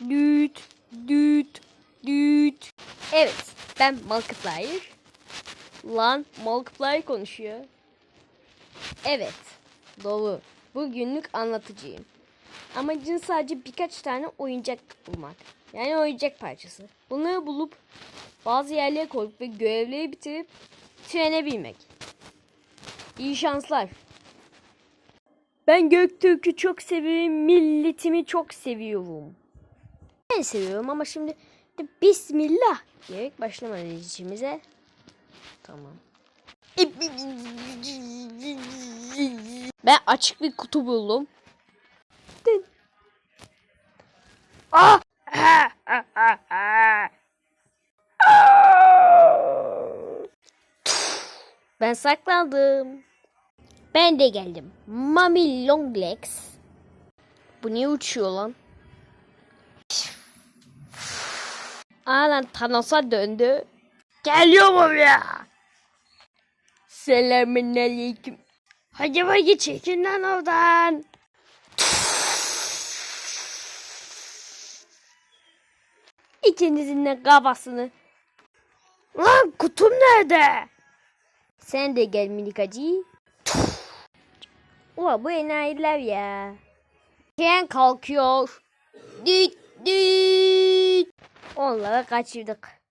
Düt, düt, düt. Evet, ben Markiplier. Lan Markiplier konuşuyor. Evet, doğru. Bugünlük anlatıcıyım. Amacın sadece birkaç tane oyuncak bulmak. Yani oyuncak parçası. Bunları bulup bazı yerlere koyup ve görevleri bitirip trene binmek. İyi şanslar. Ben Göktürk'ü çok seviyorum, milletimi çok seviyorum. Ben seviyorum ama şimdi de Bismillah diyerek başlamalıyız işimize. Tamam. Ben açık bir kutu buldum. Ah! Ben saklandım. Ben de geldim. Mami Longlegs. Bu niye uçuyor lan? Lan Thanos'a döndü. Geliyor mu ya? Selamünaleyküm. Hadi hadi çekin lan oradan. İkinizin de kafasını. Lan kutum nerede? Sen de gel minik acı. Ulan bu enayiler ya. Tren kalkıyor. Düt düt. Onlara kaçırdık.